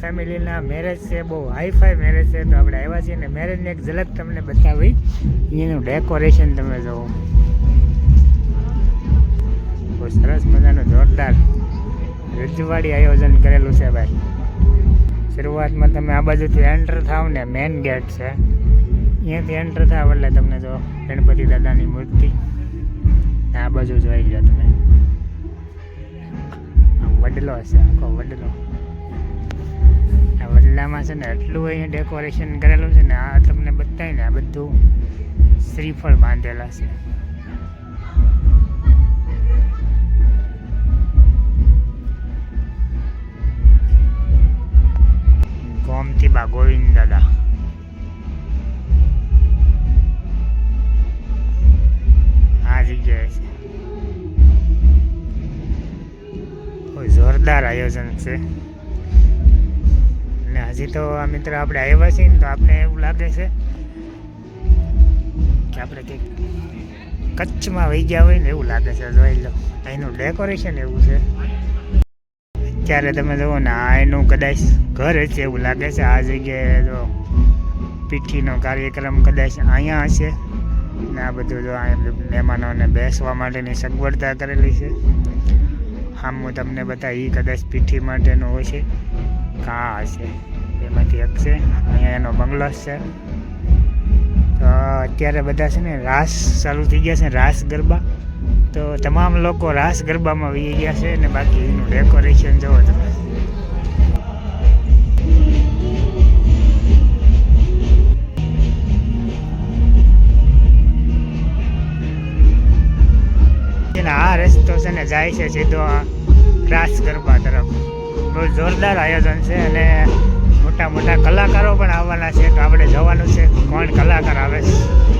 ફેમિલીના marriage છે, બહુ hi-fi marriage છે, તો આપણે આવ્યા છીએ ને મેરેજની એક ઝલક તમને બતાવી. એનું ડેકોરેશન તમે જુઓ. બહુ સરસ મજાનું જોરદાર રજવાડી આયોજન કરેલું છે ભાઈ. શરૂઆતમાં તમે આ બાજુથી એન્ટર થાવ ને મેઇન ગેટ છે. અહીંયાથી એન્ટર થાવ એટલે તમને જો ગણપતિ દાદાની મૂર્તિ. આ બાજુ જોઈ લો તમે. વડલો છે, આખો વડલો. આ છે ને એટલું અહીંયા ડેકોરેશન કરેલું છે ને, આ તમને બતાવીને આ બધું શ્રીફળ બાંધેલા છે. ગોમતી બા ગોવિંદ દાદા. આ જગ્યાએ છે. જોરદાર આયોજન છે. હજી તો આ મિત્ર આપણે આવ્યા છીએ ને તો આપણે એવું લાગે છે કે આપણે કંઈક કચ્છમાં વહી ગયા હોય ને એવું લાગે છે. જોઈ લો, અહીંનું ડેકોરેશન એવું છે. અત્યારે તમે જુઓ ને, આ એનું કદાચ ઘર હશે એવું લાગે છે. આ જગ્યાએ જો પીઠીનો કાર્યક્રમ કદાચ અહીંયા હશે. ને આ બધું જો મહેમાનોને બેસવા માટેની સગવડતા કરેલી છે. આમ હું તમને બતાવી એ કદાચ પીઠી માટેનું હોય છે. કાં હશે? એમાંથી એક છે. અહીંયા એનો બંગલો છે. તો અત્યારે બધા છે ને રાસ ચાલુ થઈ ગયા છે, રાસ ગરબા. તો તમામ લોકો રાસ ગરબામાં વી ગયા છે ને બાકી એનું ડેકોરેશન જોવો તમે. અને આ રસ્તો છે ને જાય છે સીધો રાસ ગરબા તરફ. બહુ જોરદાર આયોજન છે અને મોટા મોટા કલાકારો પણ આવવાના છે તો આપણે જવાનું છે. કોણ કલાકાર આવે છે?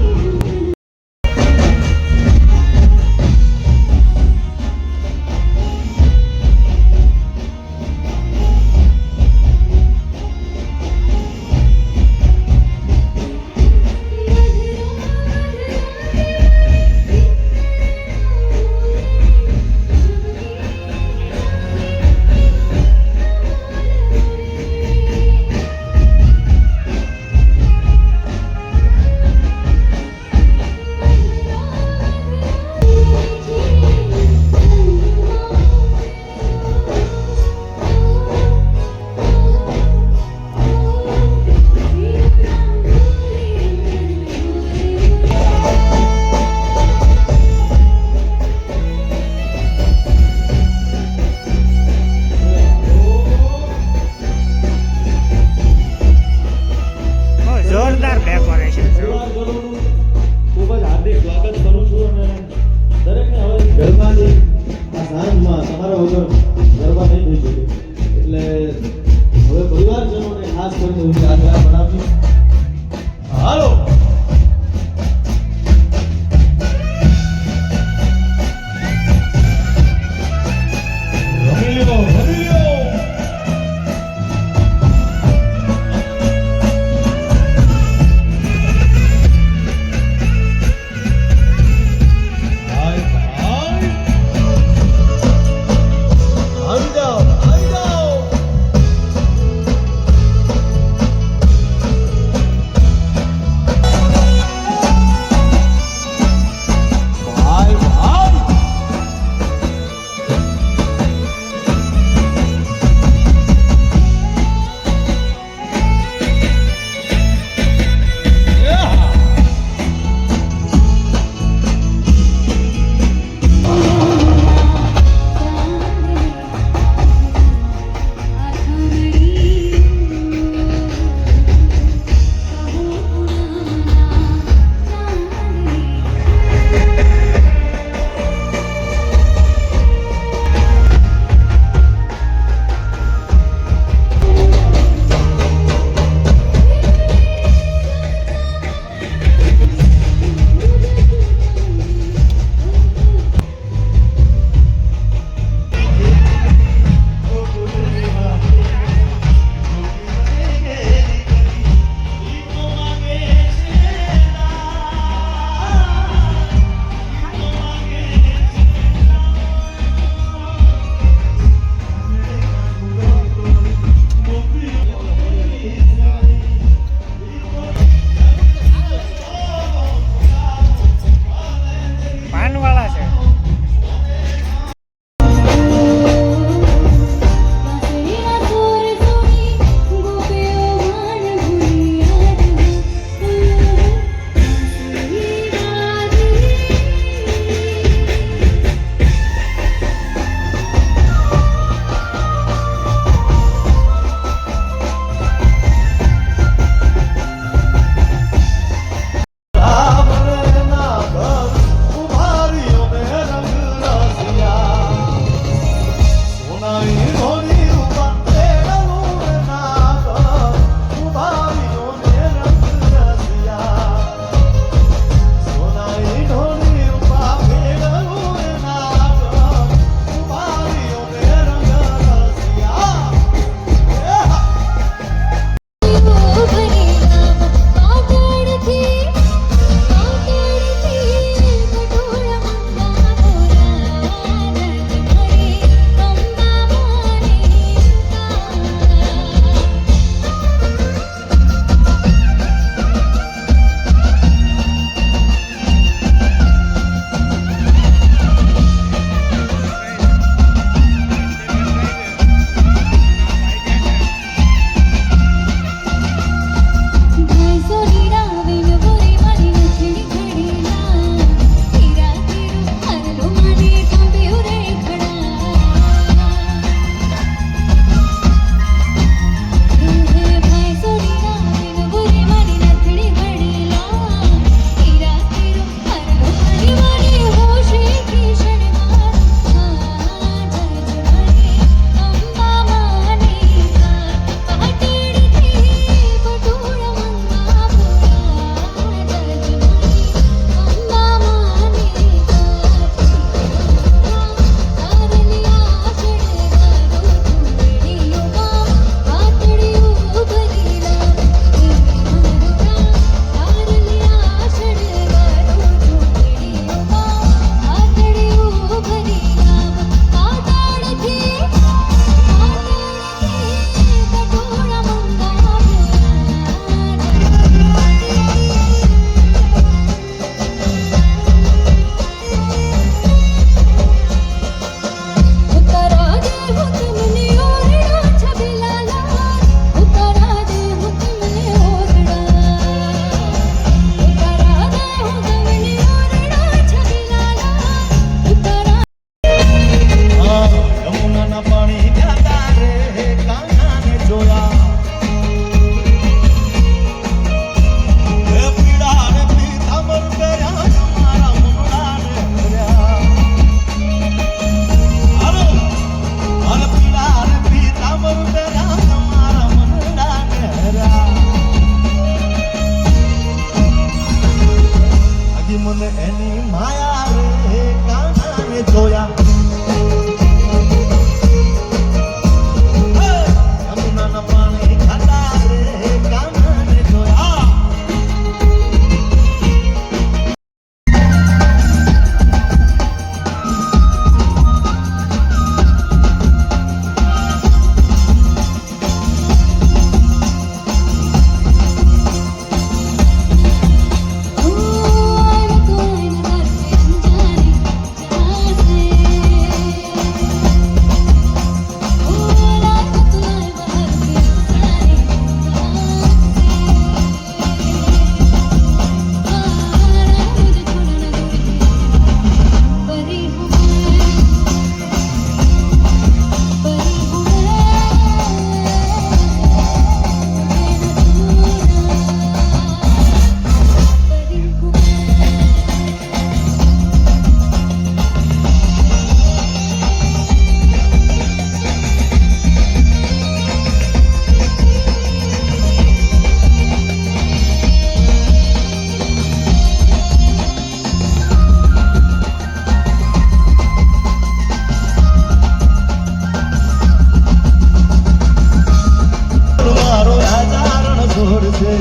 છે.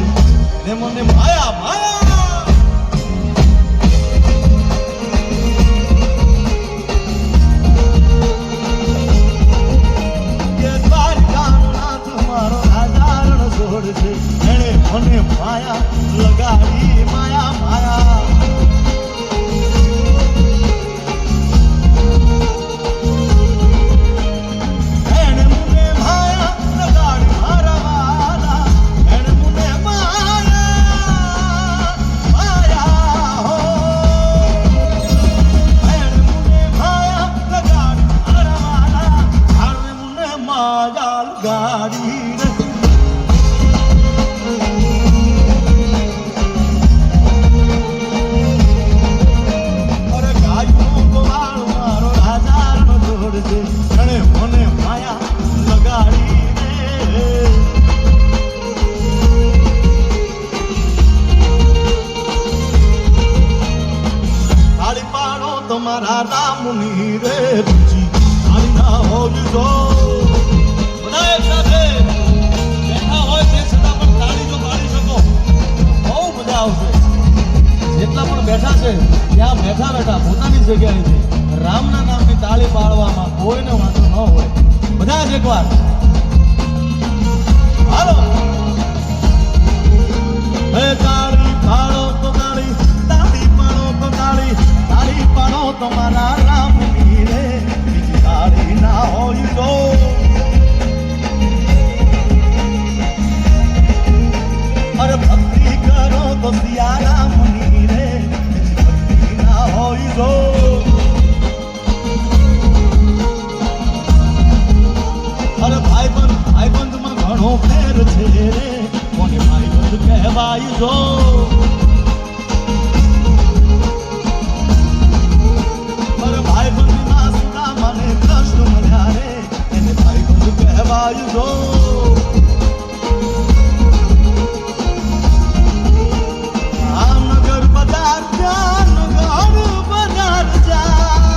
ને મને માયા માયા તમારા રામ મીરે બીજી સાડી ના હોય તો અરે ભક્તિ કરો તો સિયા રામ મીરે ભક્તિ ના હોય તો અરે ભાઈ બંધ ભાઈ બંધમાં ઘણો ફેર છે રે કોને ભાઈ બંધ કહેવાય જો about you go. I'm not good, but I'm